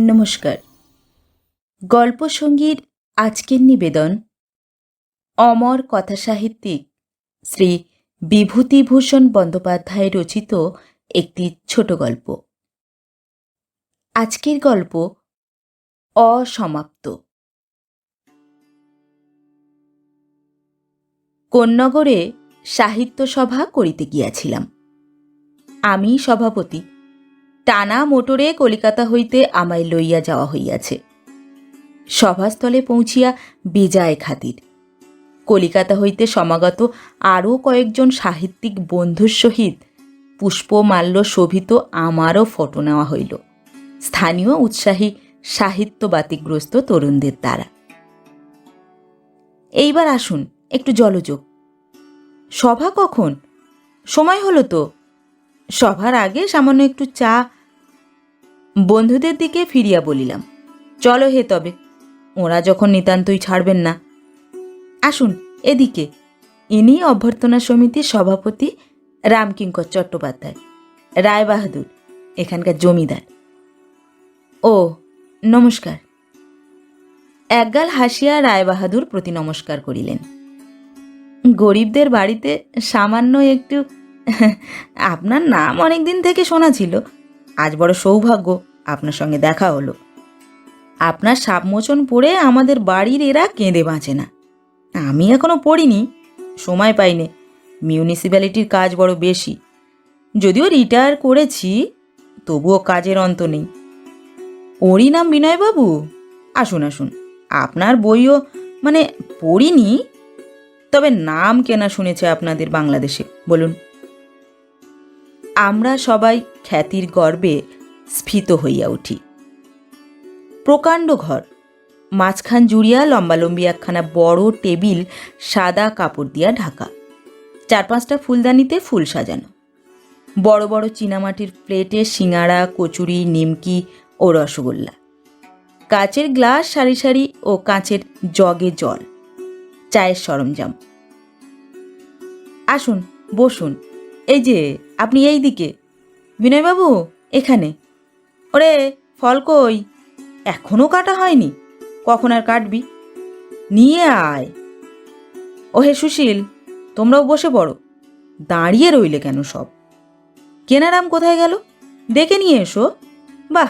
নমস্কার। গল্প সঙ্গীর আজকের নিবেদন, অমর কথাসাহিত্যিক শ্রী বিভূতিভূষণ বন্দ্যোপাধ্যায় রচিত একটি ছোট গল্প। আজকের গল্প অসমাপ্ত। কোন্নগরে সাহিত্য সভা করিতে গিয়াছিলাম। আমি সভাপতি টানা মোটরে কলিকাতা হইতে আমায় লইয়া যাওয়া হইয়াছে। সভাস্থলে পৌঁছিয়া বেজায় খাতির। কলিকাতা হইতে সমাগত আরও কয়েকজন সাহিত্যিক বন্ধুর সহিত পুষ্পমাল্য শোভিত আমারও ফটো নেওয়া হইল। স্থানীয় উৎসাহী সাহিত্য বাতিগ্রস্ত তরুণদের দ্বারা। এইবার আসুন, একটু জলযোগ। সভা কখন? সময় হলো তো? সভার আগে সামান্য একটু চা বন্ধুদের দিকে ফিরিয়া বলিলাম, চলো হে তবে, ওরা যখন নিতান্তই ছাড়বেন না। আসুন এদিকে। ইনি অভ্যর্থনা সমিতির সভাপতি রামকিঙ্কর চট্টোপাধ্যায়, রায়বাহাদুর, এখানকার জমিদার। ও, নমস্কার। একগাল হাসিয়া রায়বাহাদুর প্রতি নমস্কার করিলেন। গরিবদের বাড়িতে সামান্য একটু, আপনার নাম অনেক দিন থেকে শোনা ছিল, আজ বড় সৌভাগ্য। আপনার সঙ্গে দেখা হলো। আপনার সাপমোচন পড়ে আমাদের বাড়ির এরা কেঁদে বাঁচে না। আমি এখনও পড়িনি, সময় পাইনি। মিউনিসিপ্যালিটির কাজ বড় বেশি। যদিও রিটায়ার করেছি, তবুও কাজের অন্ত নেই। ওরই নাম বিনয়বাবু? আসুন আসুন। আপনার বইও মানে পড়িনি? তবে নাম কেনা শুনেছে আপনাদের বাংলাদেশে, বলুন। আমরা সবাই খ্যাতির গর্বে স্ফীত হইয়া উঠি। প্রকাণ্ড ঘর, মাঝখান জুড়িয়া লম্বালম্বি একখানা বড় টেবিল, সাদা কাপড় দিয়া ঢাকা। চার পাঁচটা ফুলদানিতে ফুল সাজানো। বড় বড় চীনামাটির প্লেটে সিঙাড়া কচুরি, নিমকি ও রসগোল্লা। কাচের গ্লাস, সারি সারি ও কাঁচের জগে জল। চায়ের সরঞ্জাম। আসুন, বসুন। এই যে, আপনি এই দিকে বিনয়বাবু, এখানে। ওরে, ফল কই? এখনও কাটা হয়নি। কখন আর কাটবি? নিয়ে আয়। ও হে সুশীল, তোমরাও বসে পড়ো। দাঁড়িয়ে রইলে কেন সব? কেনারাম কোথায় গেল? ডেকে নিয়ে এসো। বাহ,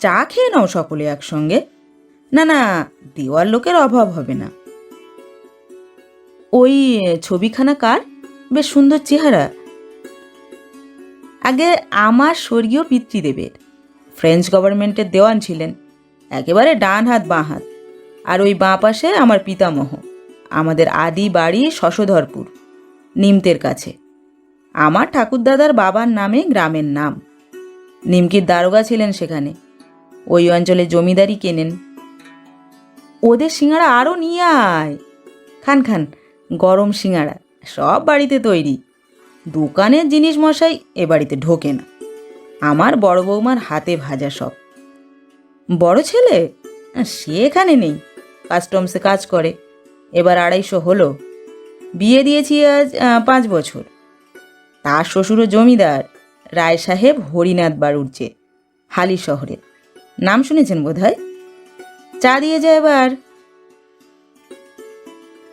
চা খেয়ে নাও সকলে একসঙ্গে। না না দেওয়ার লোকের অভাব হবে না। ওই, ছবিখানা কার? বেশ সুন্দর চেহারা। আগে আমার স্বর্গীয় পিতৃদেবের। ফ্রেঞ্চ গভর্নমেন্টের দেওয়ান ছিলেন। একেবারে ডান হাত, বাঁ হাত। আর ওই বাঁ পাশে আমার পিতামহ। আমাদের আদি বাড়ি শশধরপুর, নিমতের কাছে। আমার ঠাকুরদাদার বাবার নামে গ্রামের নাম। নিমকির দারোগা ছিলেন সেখানে। ওই অঞ্চলে জমিদারি কেনেন। ওদের সিঙ্গাড়া আরও নিয়ে আয়। খান খান, গরম সিঙ্গাড়া সব বাড়িতে তৈরি। দোকানের জিনিস মশাই এ বাড়িতে ঢোকে না আমার বড় বৌমার হাতে ভাজা সব। বড় ছেলে? সে এখানে নেই। কাস্টমসে কাজ করে। এবার আড়াইশো হলো। বিয়ে দিয়েছি আজ পাঁচ বছর। তার শ্বশুরও জমিদার। রায় সাহেব হরিনাথ বাড়ুরচে হালি শহরে। নাম শুনেছেন বোধহয়? চা দিয়ে যায় এবার।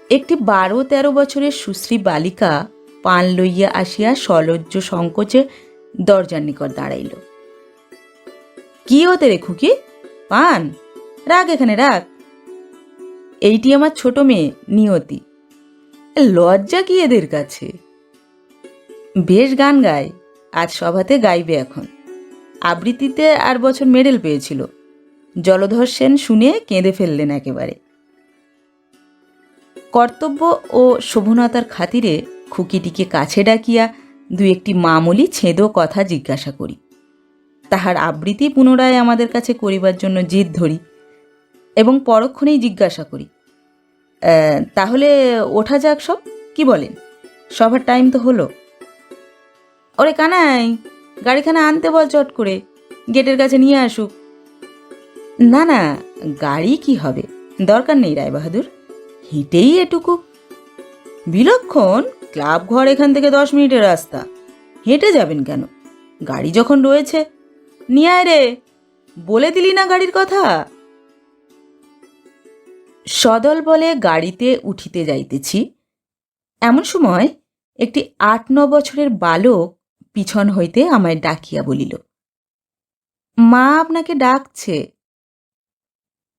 একটি বারো তেরো বছরের সুশ্রী বালিকা পান লইয়া আসিয়া সলজ্জ সংকোচে দরজার নিকট দাঁড়াইল। কি হতে রে খুকি? পান? রাখ এখানে রাখ এইটি আমার ছোট মেয়ে, নিয়তি। লজ্জা কি এদের কাছে? বেশ গান গায়, আজ সভাতে গাইবে এখন। আবৃত্তিতে আর বছর মেডেল পেয়েছিল। জলধর সেন শুনে কেঁদে ফেললেন একেবারে। কর্তব্য ও শোভনতার খাতিরে খুকিটিকে কাছে ডাকিয়া দু একটি মামুলি ছেদো কথা জিজ্ঞাসা করি। তাহার আবৃত্তি পুনরায় আমাদের কাছে করিবার জন্য জিদ ধরি এবং পরক্ষণেই জিজ্ঞাসা করি তাহলে ওঠা যাক সব? কি বলেন? সবার টাইম তো হলো। ওরে কানাই, গাড়িখানা আনতে বল চট করে, গেটের কাছে নিয়ে আসুক। না না, গাড়ি কি হবে? দরকার নেই, রায়বাহাদুর। হেঁটেই এটুকু। বিলক্ষণ ক্লাব ঘর এখান থেকে দশ মিনিটের রাস্তা। হেঁটে যাবেন কেন? গাড়ি যখন রয়েছে। নিয়ে রে, বলে দিলি না গাড়ির কথা? সদল বলে গাড়িতে উঠিতে যাইতেছি। এমন সময় একটি আট ন বছরের বালক পিছন হইতে আমায় ডাকিয়া বলিল, মা আপনাকে ডাকছে।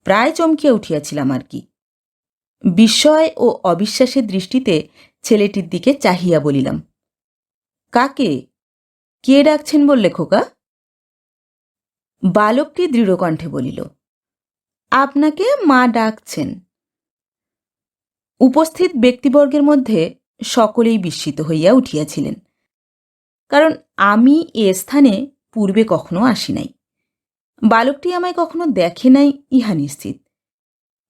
প্রায় চমকিয়া উঠিয়াছিলাম আর কি। বিস্ময় ও অবিশ্বাসের দৃষ্টিতে ছেলেটির দিকে চাহিয়া বলিলাম, কাকে? কে ডাকছেন বললে খোকা? বালকটি দৃঢ়কণ্ঠে বলিল, আপনাকে মা ডাকছেন। উপস্থিত ব্যক্তিবর্গের মধ্যে সকলেই বিস্মিত হইয়া উঠিয়াছিলেন, কারণ আমি এ স্থানে পূর্বে কখনো আসি নাই। বালকটি আমায় কখনো দেখে নাই, ইহা নিশ্চিত।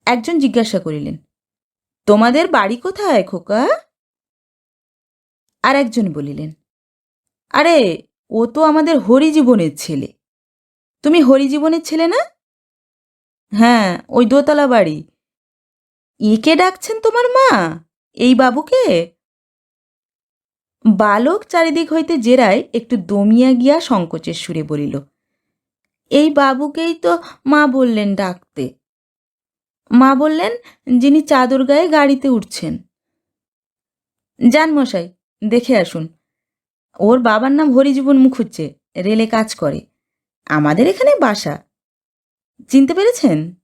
একজন জিজ্ঞাসা করিলেন, তোমাদের বাড়ি কোথায় খোকা? আর একজন বলিলেন, আরে, ও তো আমাদের হরিজীবনের ছেলে। তুমি হরিজীবনের ছেলে না? হ্যাঁ ওই দোতলা বাড়ি। একে ডাকছেন তোমার মা? এই বাবুকে? বালক চারিদিক হইতে জেরায় একটু দমিয়া গিয়া সংকোচের সুরে বলিল, এই বাবুকেই তো মা বললেন ডাকতে। মা বললেন, যিনি চাদর গায়ে গাড়িতে উঠছেন। যান মশাই দেখে আসুন। ওর বাবার নাম হরিজীবন মুখুজ্জে, রেলে কাজ করে। আমাদের এখানে বাসা। চিনতে পেরেছেন?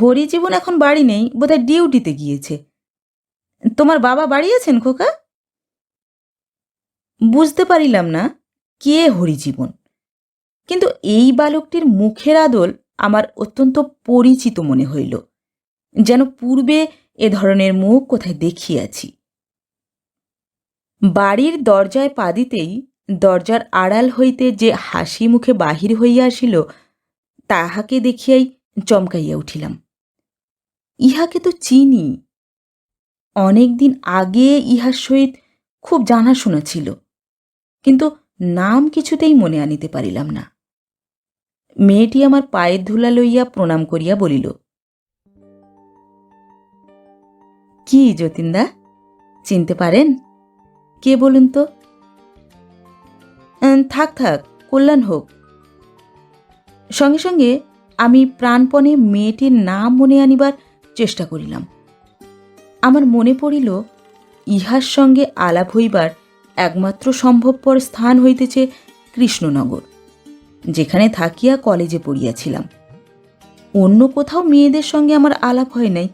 হরিজীবন এখন বাড়ি নেই, বোধহয় ডিউটিতে গিয়েছে। তোমার বাবা বাড়ি আছেন, খোকা? বুঝতে পারিলাম না, কে হরিজীবন? কিন্তু এই বালকটির মুখের আদল আমার অত্যন্ত পরিচিত মনে হইল। যেন পূর্বে এ ধরনের মুখ কোথায় দেখিয়াছি। বাড়ির দরজায় পা দিতেই দরজার আড়াল হইতে যে হাসি মুখে বাহির হইয়া আসিল, তাহাকে দেখিয়াই চমকাইয়া উঠিলাম। ইহাকে তো চিনি। অনেক দিন আগে ইহার সহিত খুব জানাশোনা ছিল, কিন্তু নাম কিছুতেই মনে আনিতে পারিলাম না। মেয়েটি আমার পায়ের ধুলা লইয়া প্রণাম করিয়া বলিল, কি যতীনদা, চিনতে পারেন? কে বলুন তো? থাক থাক, কল্যাণ হোক। সঙ্গে সঙ্গে আমি প্রাণপণে মেয়েটির নাম মনে আনিবার চেষ্টা করিলাম। আমার মনে পড়িল, ইহার সঙ্গে আলাপ হইবার একমাত্র সম্ভবপর স্থান হইতেছে কৃষ্ণনগর, যেখানে থাকিয়া কলেজে পড়িয়াছিলাম। অন্য কোথাও মেয়েদের সঙ্গে আমার আলাপ হয় নাই।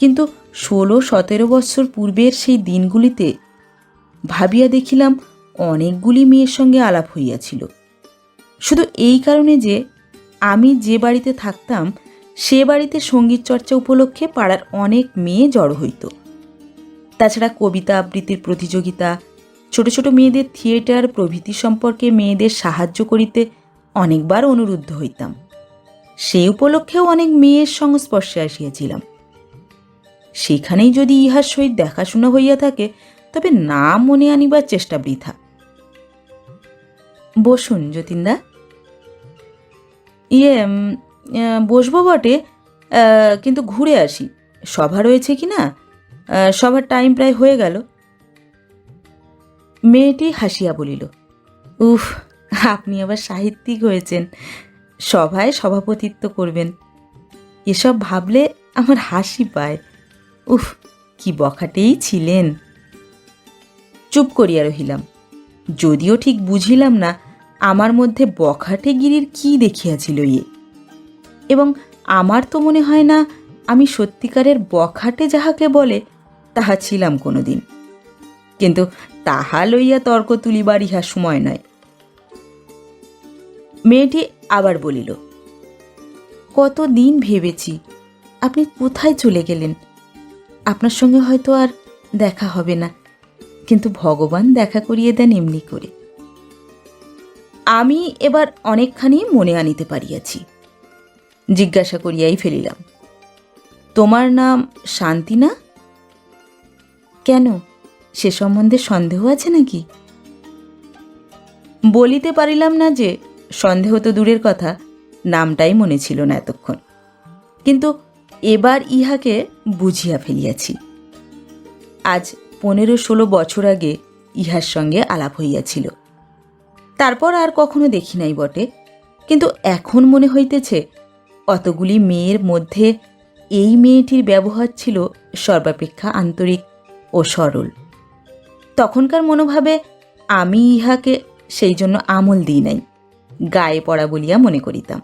কিন্তু ষোলো সতেরো বৎসর পূর্বের সেই দিনগুলিতে ভাবিয়া দেখিলাম অনেকগুলি মেয়ের সঙ্গে আলাপ হইয়াছিল। শুধু এই কারণে যে আমি যে বাড়িতে থাকতাম, সে বাড়িতে সংগীত চর্চা উপলক্ষে পাড়ার অনেক মেয়ে জড়ো হইত। তাছাড়া কবিতা আবৃত্তির প্রতিযোগিতা, ছোট ছোট মেয়েদের থিয়েটার প্রভৃতি সম্পর্কে মেয়েদের সাহায্য করিতে অনেকবার অনুরুদ্ধ হইতাম। সেই উপলক্ষেও অনেক মেয়ের সংস্পর্শে আসিয়াছিলাম। সেখানেই যদি ইহার সহিত দেখাশোনা হইয়া থাকে তবে না মনে আনিবার চেষ্টা বৃথা। বসুন যতীনদা। ইয়ে বসবো বটে কিন্তু ঘুরে আসি। সভা রয়েছে কি না? সভার টাইম প্রায় হয়ে গেল। মেয়েটি হাসিয়া বলিল, উফ, আপনি আবার সাহিত্যিক হয়েছেন। সভায় সভাপতিত্ব করবেন। এসব ভাবলে আমার হাসি পায়। উফ, কি বখাটেই ছিলেন। চুপ করিয়া রহিলাম। যদিও ঠিক বুঝিলাম না আমার মধ্যে বখাটে গিরির কি দেখিয়াছিল ইয়ে এবং আমার তো মনে হয় না আমি সত্যিকারের বখাটে যাহাকে বলে, তাহা ছিলাম কোনোদিন। কিন্তু তাহা লইয়া তর্ক তুলিবার ইহা সময় নয়। মেয়েটি আবার বলিল কত দিন ভেবেছি আপনি কোথায় চলে গেলেন? আপনার সঙ্গে হয়তো আর দেখা হবে না। কিন্তু ভগবান দেখা করিয়ে দেন এমনি করে। আমি এবার অনেকখানি মনে আনিতে পারিয়াছি। জিজ্ঞাসা করিয়াই ফেলিলাম, তোমার নাম শান্তি না? কেন? সে সম্বন্ধে সন্দেহ আছে নাকি? বলিতে পারিলাম না যে, সন্দেহ তো দূরের কথা, নামটাই মনে ছিল না এতক্ষণ। কিন্তু এবার ইহাকে বুঝিয়া ফেলিয়াছি। আজ পনেরো ষোলো বছর আগে ইহার সঙ্গে আলাপ হইয়াছিল। তারপর আর কখনো দেখি নাই বটে, কিন্তু এখন মনে হইতেছে অতগুলি মেয়ের মধ্যে এই মেয়েটির ব্যবহার ছিল সর্বাপেক্ষা আন্তরিক ও সরল। তখনকার মনোভাবে আমি ইহাকে সেই জন্য আমল দিই নাই, গায়ে পড়া বলিয়া মনে করিতাম।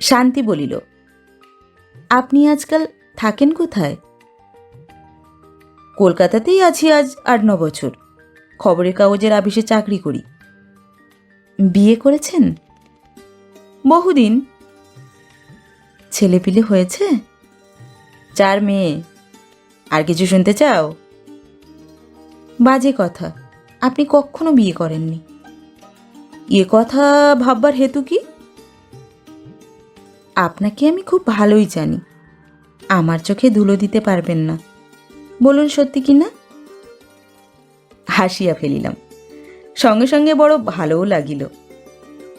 শান্তি বলিল, আপনি আজকাল থাকেন কোথায়? কলকাতাতেই আছি আজ আট ন বছর। খবরের কাগজের আপিসে চাকরি করি। বিয়ে করেছেন? বহুদিন। ছেলেপিলে হয়েছে? চার মেয়ে। আর কিছু শুনতে চাও? বাজে কথা। আপনি কখনো বিয়ে করেননি। এ কথা ভাববার হেতু কি? আপনাকে আমি খুব ভালোই জানি। আমার চোখে ধুলো দিতে পারবেন না। বলুন সত্যি কি না? হাসিয়া ফেলিলাম। সঙ্গে সঙ্গে বড় ভালোও লাগিল।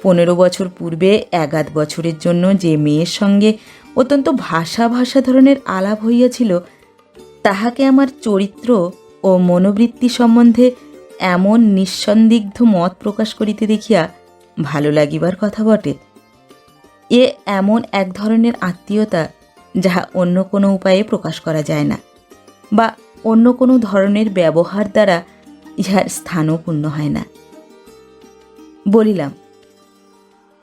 পনেরো বছর পূর্বে এগাত বছরের জন্য যে মেয়ের সঙ্গে অত্যন্ত ভাষা ভাষা ধরনের আলাপ হইয়াছিল, তাহাকে আমার চরিত্র ও মনোবৃত্তি সম্বন্ধে এমন নিঃসন্দিগ্ধ মত প্রকাশ করিতে দেখিয়া ভালো লাগিবার কথা বটে। এ এমন এক ধরনের আত্মীয়তা যাহা অন্য কোনো উপায়ে প্রকাশ করা যায় না। বা অন্য কোনো ধরনের ব্যবহার দ্বারা ইহার স্থানও পূর্ণ হয় না। বলিলাম,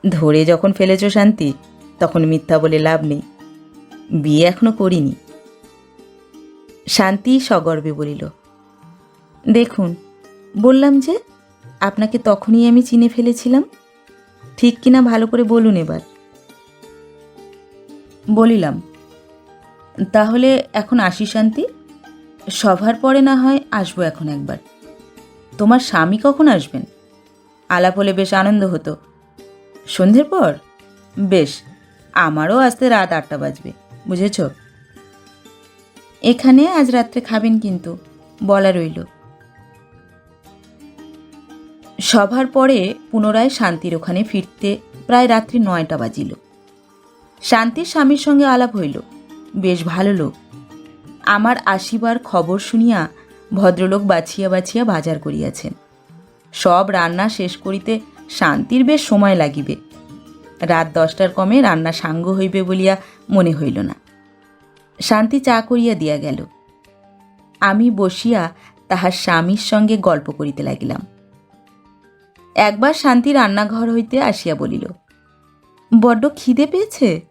ধরে যখন ফেলেছ শান্তি, তখন মিথ্যা বলে লাভ নেই। বিয়ে এখনও করিনি। শান্তি সগর্বে বলিল, দেখুন, বললাম যে, আপনাকে তখনই আমি চিনে ফেলেছিলাম। ঠিক কিনা ভালো করে বলুন এবার। বলিলাম, তাহলে এখন আসি শান্তি? সভার পরে না হয় আসব এখন একবার। তোমার স্বামী কখন আসবেন? আলাপ হলে বেশ আনন্দ হতো। সন্ধ্যের পর? বেশ, আমারও আসতে রাত আটটা বাজবে, বুঝেছ? এখানে আজ রাত্রে খাবেন কিন্তু, বলা রইল। সভার পরে পুনরায় শান্তির ওখানে ফিরতে প্রায় রাত্রি নয়টা বাজিল। শান্তির স্বামীর সঙ্গে আলাপ হইল। বেশ ভালো লোক। আমার আসিবার খবর শুনিয়া ভদ্রলোক বাছিয়া বাছিয়া বাজার করিয়াছেন। সব রান্না শেষ করিতে শান্তির বেশ সময় লাগিবে। রাত দশটার কমে রান্না সাঙ্গ হইবে বলিয়া মনে হইল না। শান্তি চা করিয়া দিয়া গেল। আমি বসিয়া তাহার স্বামীর সঙ্গে গল্প করিতে লাগিলাম। একবার শান্তি রান্নাঘর হইতে আসিয়া বলিল, বড্ড খিদে পেয়েছে?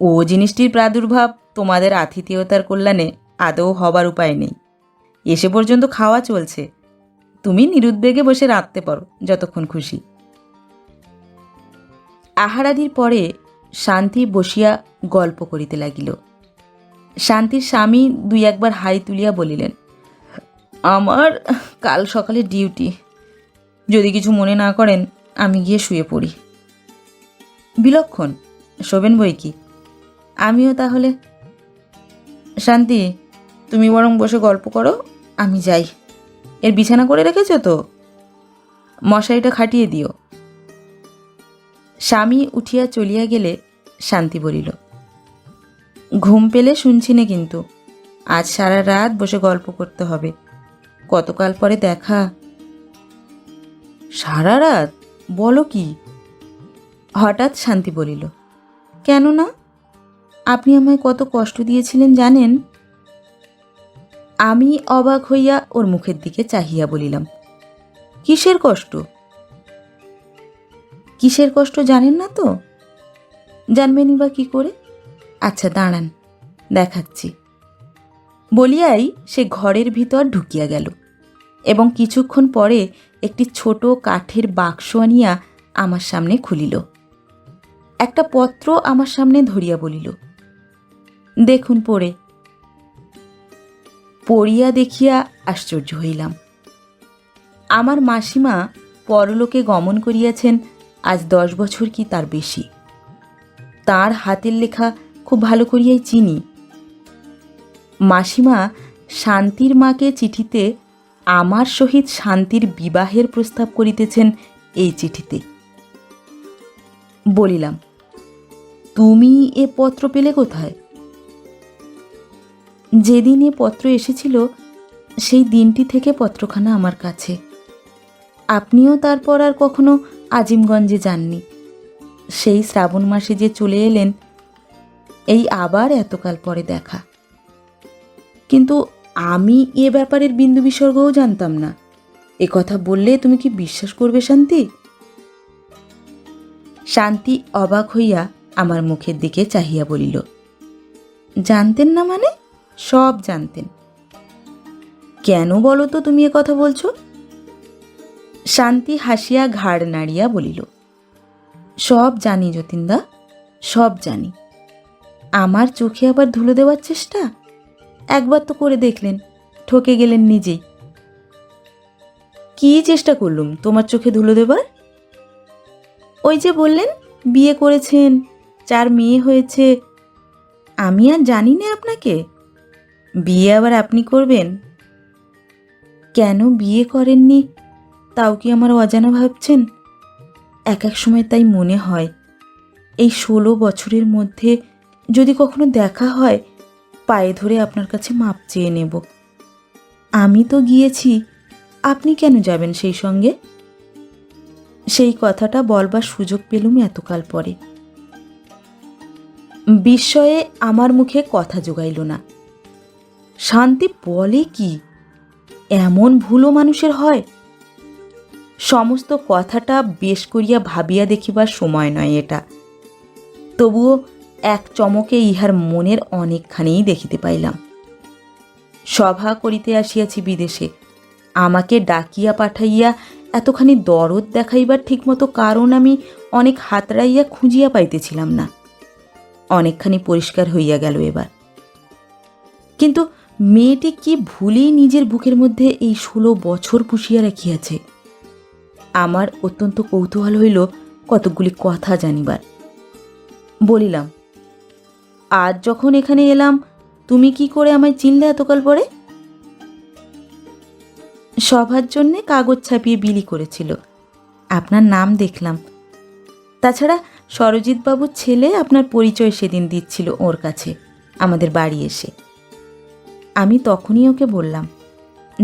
ও জিনিসটির প্রাদুর্ভাব তোমাদের আতিথেয়তার কল্যাণে আদৌ হবার উপায় নেই। এসে পর্যন্ত খাওয়া চলছে। তুমি নিরুদ্বেগে বসে রাঁধতে পারো, যতক্ষণ খুশি। আহারাদির পরে শান্তি বসিয়া গল্প করিতে লাগিল। শান্তির স্বামী দুই একবার হাই তুলিয়া বলিলেন, আমার কাল সকালে ডিউটি। যদি কিছু মনে না করেন, আমি গিয়ে শুয়ে পড়ি। বিলক্ষণ, শোবেন বই কি? আমিও তাহলে শান্তি, তুমি বরং বসে গল্প করো, আমি যাই। এর বিছানা করে রেখেছ তো? মশারিটা খাটিয়ে দিও। স্বামী উঠিয়া চলিয়া গেলে শান্তি বলিল, ঘুম পেলে শুনছি না কিন্তু। আজ সারা রাত বসে গল্প করতে হবে। কতকাল পরে দেখা? সারা রাত? বলো কি? হঠাৎ শান্তি বলিল কেন না আপনি আমায় কত কষ্ট দিয়েছিলেন জানেন? আমি অবাক হইয়া ওর মুখের দিকে চাহিয়া বলিলাম, কিসের কষ্ট? কিসের কষ্ট জানেন না তো? জানবেনই বা কি করে? আচ্ছা দাঁড়ান, দেখাচ্ছি। বলিয়াই সে ঘরের ভিতর ঢুকিয়া গেল এবং কিছুক্ষণ পরে একটি ছোট কাঠের বাক্স আনিয়া আমার সামনে খুলিল। একটা পত্র আমার সামনে ধরিয়া বলিল দেখুন পড়ে। পড়িয়া দেখিয়া আশ্চর্য হইলাম। আমার মাসিমা পরলোকে গমন করিয়াছেন, আজ দশ বছর কি তার বেশি। তার হাতের লেখা খুব ভালো করিয়াই চিনি। মাসিমা শান্তির মাকে চিঠিতে আমার সহিত শান্তির বিবাহের প্রস্তাব করিতেছেন এই চিঠিতে। বলিলাম, তুমি এ পত্র পেলে কোথায়? যেদিন এ পত্র এসেছিল, সেই দিনটি থেকে পত্রখানা আমার কাছে। আপনিও তারপর আর কখনো আজিমগঞ্জে যাননি। সেই শ্রাবণ মাসে যে চলে এলেন, এই আবার এতকাল পরে দেখা। কিন্তু আমি এ ব্যাপারের বিন্দু বিসর্গও জানতাম না। এ কথা বললে তুমি কি বিশ্বাস করবে শান্তি? শান্তি অবাক হইয়া আমার মুখের দিকে চাহিয়া বলিল, জানতেন না মানে? সব জানতেন। কেন বলো তো তুমি এ কথা বলছো? শান্তি হাসিয়া ঘাড় নাড়িয়া বলিল, সব জানি যতীনদা, সব জানি। আমার চোখে আবার ধুলো দেওয়ার চেষ্টা? একবার তো করে দেখলেন, ঠকে গেলেন নিজেই। কি চেষ্টা করলুম তোমার চোখে ধুলো দেবার? ওই যে বললেন, বিয়ে করেছেন, চার মেয়ে হয়েছে। আমি আর জানি না আপনাকে। বিয়ে আবার আপনি করবেন? কেন বিয়ে করেননি? তাও কি আমার অজানা ভাবছেন? এক এক সময় তাই মনে হয়। এই ষোলো বছরের মধ্যে যদি কখনো দেখা হয়, পায়ে ধরে আপনার কাছে মাপ চেয়ে নেব। আমি তো গিয়েছি, আপনি কেন যাবেন সেই সঙ্গে? সেই কথাটা বলবার সুযোগ পেলুম এতকাল পরে। বিস্ময়ে আমার মুখে কথা জোগাইল না। শান্তি বলে কি? এমন ভুলো মানুষের হয়? সমস্ত কথাটা বেশ করিয়া ভাবিয়া দেখিবার সময় নয় এটা। তবুও এক চমকে ইহার মনের অনেকখানিই দেখিতে পাইলাম। সভা করিতে আসিয়াছি বিদেশে। আমাকে ডাকিয়া পাঠাইয়া এতখানি দরদ দেখাইবার ঠিকমতো কারণ আমি অনেক হাতড়াইয়া খুঁজিয়া পাইতেছিলাম না। অনেকখানি পরিষ্কার হইয়া গেল এবার। কিন্তু মেয়েটি কি ভুলেই নিজের বুকের মধ্যে এই ষোলো বছর পুষিয়া রাখিয়াছে? আমার অত্যন্ত কৌতূহল হইল কতকগুলি কথা জানিবার। বলিলাম, আজ যখন এখানে এলাম, তুমি কি করে আমায় চিনলে এতকাল পরে? সভার জন্যে কাগজ ছাপিয়ে বিলি করেছিল। আপনার নাম দেখলাম। তাছাড়া সরজিৎবাবুর ছেলে আপনার পরিচয় সেদিন দিচ্ছিল ওর কাছে, আমাদের বাড়ি এসে। আমি তখনই ওকে বললাম,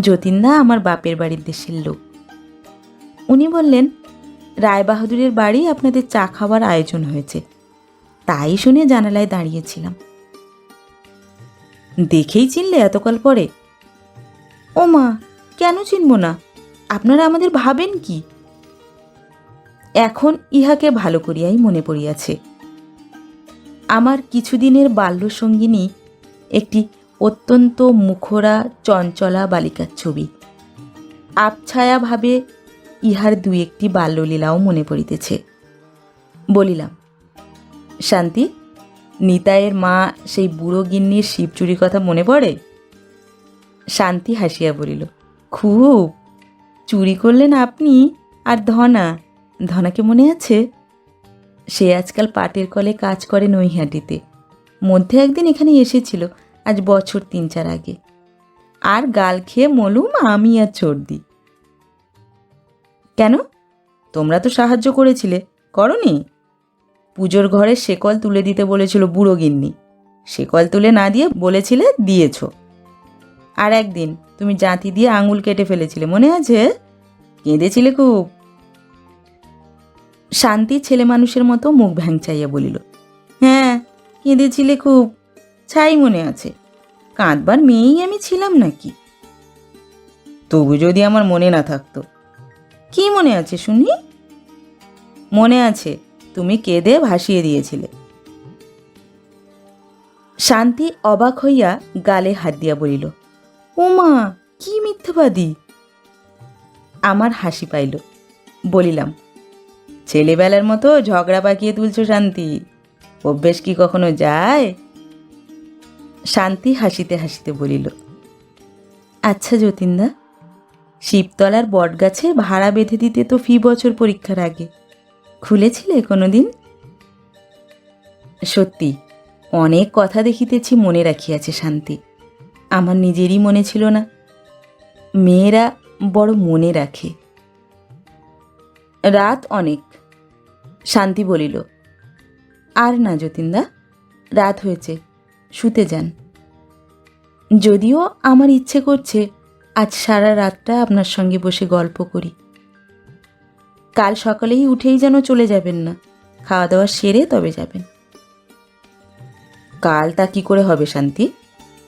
যতীনদা আমার বাপের বাড়ির দেশের লোক। উনি বললেন, রায়বাহাদুরের বাড়ি আপনাদের চা খাওয়ার আয়োজন হয়েছে। তাই শুনে জানালায় দাঁড়িয়েছিলাম। দেখেই চিনলে এতকাল পরে? ও মা, কেন চিনব না? আপনারা আমাদের ভাবেন কি? এখন ইহাকে ভালো করিয়াই মনে পড়িয়াছে। আমার কিছুদিনের বাল্যসঙ্গিনী একটি অত্যন্ত মুখরা, চঞ্চলা বালিকার ছবি। আপছায়াভাবে ইহার দুই একটি বাল্যলীলাও মনে পড়িতেছে। বলিলাম, শান্তি, নিতাইয়ের মা সেই বুড়ো গিন্নির শিবচুরির কথা মনে পড়ে? শান্তি হাসিয়া বলিল, খুব। চুরি করলেন আপনি, আর ধনা, ধনাকে মনে আছে? সে আজকাল পাটের কলে কাজ করে নৈহাটিতে। মধ্যে একদিন এখানে এসেছিল আজ বছর তিন চার আগে। আর গাল খেয়ে মলুম আমি আর চর্দি। কেন? তোমরা তো সাহায্য করেছিলে। করনি? পুজোর ঘরে শেকল তুলে দিতে বলেছিল বুড়ো গিন্নি। শেকল তুলে না দিয়ে বলেছিলে, দিয়েছ। আর একদিন তুমি জাঁতি দিয়ে আঙুল কেটে ফেলেছিলে, মনে আছে? কেঁদেছিলে খুব। শান্তি ছেলে মানুষের মতো মুখ ভ্যাংচাইয়া বলিল হ্যাঁ কেঁদেছিলে খুব। ছাই মনে আছে। কাঁদবার মেয়েই আমি ছিলাম নাকি? তবু যদি আমার মনে না থাকতো, কি মনে আছে শুনি? মনে আছে, তুমি কেঁদে ভাসিয়ে দিয়েছিলে। শান্তি অবাক হইয়া গালে হাত দিয়া বলিল ওমা কি মিথ্যাবাদী! আমার হাসি পাইল, বলিলাম, ছেলেবেলার মতো ঝগড়া পাকিয়ে তুলছ শান্তি, অভ্যেস কি কখনো যায়? শান্তি হাসিতে হাসিতে বলিল আচ্ছা যতীনদা, শিবতলার বটগাছে ভাড়া বেঁধে দিতে তো ফি বছর পরীক্ষার আগে। খুলেছিলে কোনোদিন? সত্যি, অনেক কথা দেখিতেছি মনে রাখিয়াছে শান্তি, আমার নিজেরই মনে ছিল না। মেয়েরা বড় মনে রাখে। রাত অনেক। শান্তি বলিল, আর না যতীনদা, রাত হয়েছে। শুতে যান। যদিও আমার ইচ্ছে করছে আজ সারা রাতটা আপনার সঙ্গে বসে গল্প করি। কাল সকালেই উঠেই যেন চলে যাবেন না। খাওয়া দাওয়া সেরে তবে যাবেন। কাল তা কি করে হবে শান্তি?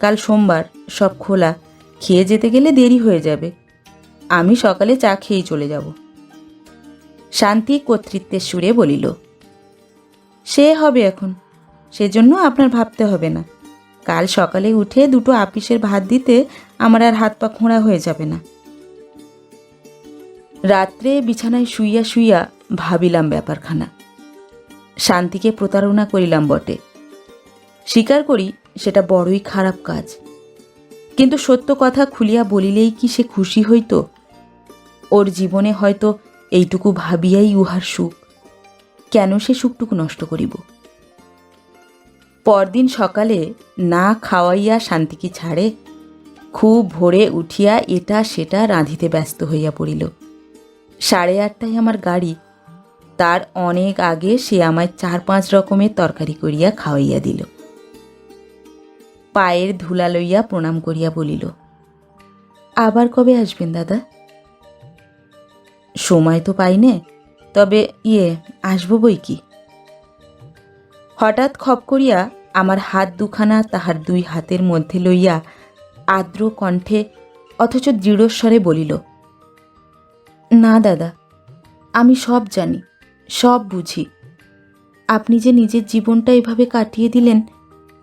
কাল সোমবার, সব খোলা। খেয়ে যেতে গেলে দেরি হয়ে যাবে। আমি সকালে চা খেয়েই চলে যাব। শান্তি কর্তৃত্বের সুরে বলিল, সে হবে এখন। সেজন্য আপনার ভাবতে হবে না। কাল সকালে উঠে দুটো আপিসের ভাত দিতে আমার আর হাত পা খোঁড়া হয়ে যাবে না। রাত্রে বিছানায় শুইয়া শুইয়া ভাবিলাম ব্যাপারখানা। শান্তিকে প্রতারণা করিলাম বটে। স্বীকার করি সেটা বড়ই খারাপ কাজ। কিন্তু সত্য কথা খুলিয়া বলিলেই কি সে খুশি হইত? ওর জীবনে হয়তো এইটুকু ভাবিয়াই উহার সুখ। কেন সে সুখটুকু নষ্ট করিব? পরদিন সকালে না খাওয়াইয়া শান্তিকে ছাড়ে? খুব ভোরে উঠিয়া এটা সেটা রাঁধিতে ব্যস্ত হইয়া পড়িল। সাড়ে আটটায় আমার গাড়ি। তার অনেক আগে সে আমায় চার পাঁচ রকমের তরকারি করিয়া খাওয়াইয়া দিল। পায়ের ধুলা লইয়া প্রণাম করিয়া বলিল, আবার কবে আসবেন দাদা? সময় তো পাইনে, তবে ইয়ে আসব বই কি? হঠাৎ খপ করিয়া আমার হাত দুখানা তাহার দুই হাতের মধ্যে লইয়া আর্দ্র কণ্ঠে, অথচ দৃঢ়স্বরে বলিল, না দাদা, আমি সব জানি, সব বুঝি। আপনি যে নিজের জীবনটা এভাবে কাটিয়ে দিলেন,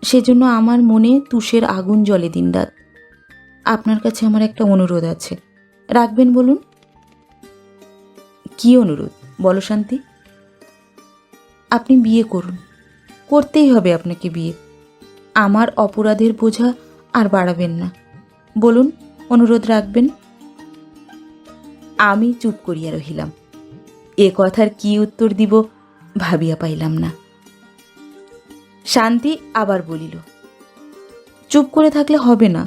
সেজন্য আমার মনে তুষের আগুন জ্বলে দিনরাত আপনার কাছে আমার একটা অনুরোধ আছে। রাখবেন বলুন? কি অনুরোধ? বলো শান্তি। আপনি বিয়ে করুন। করতেই হবে আপনাকে বিয়ে। আমার অপরাধের বোঝা আর বাড়াবেন না। বলুন, অনুরোধ রাখবেন? আমি চুপ করিয়া রহিলাম। এ কথার কি উত্তর দিব ভাবিয়া পাইলাম না। শান্তি আবার বলিল, চুপ করে থাকলে হবে না,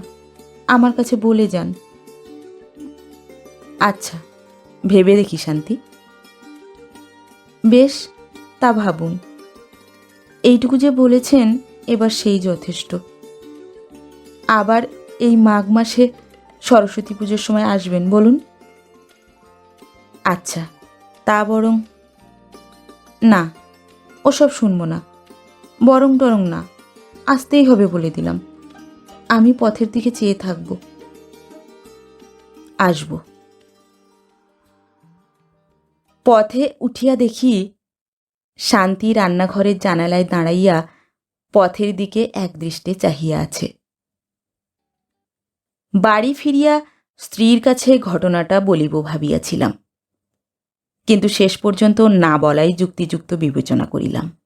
আমার কাছে বলে যান। আচ্ছা ভেবে দেখি শান্তি। বেশ, তা ভাবুন। এইটুকু যে বলেছেন, এবার সেই যথেষ্ট। আবার এই মাঘ মাসে সরস্বতী পুজোর সময় আসবেন, বলুন? আচ্ছা তা বরং না, ওসব শুনব না। বরং টরং না, আসতেই হবে বলে দিলাম। আমি পথের দিকে চেয়ে থাকব। আসব। পথে উঠিয়া দেখি শান্তি রান্নাঘরের জানালায় দাঁড়াইয়া পথের দিকে একদৃষ্টে চাহিয়া আছে। বাড়ি ফিরিয়া স্ত্রীর কাছে ঘটনাটা বলিব ভাবিয়াছিলাম। কিন্তু শেষ পর্যন্ত না বলাই যুক্তিযুক্ত বিবেচনা করিলাম।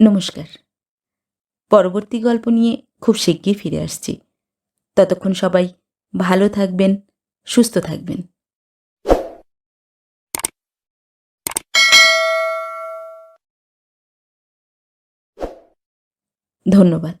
নমস্কার। পরবর্তী গল্প নিয়ে খুব শিগগির ফিরে আসছি। ততক্ষণ সবাই ভালো থাকবেন, সুস্থ থাকবেন। ধন্যবাদ।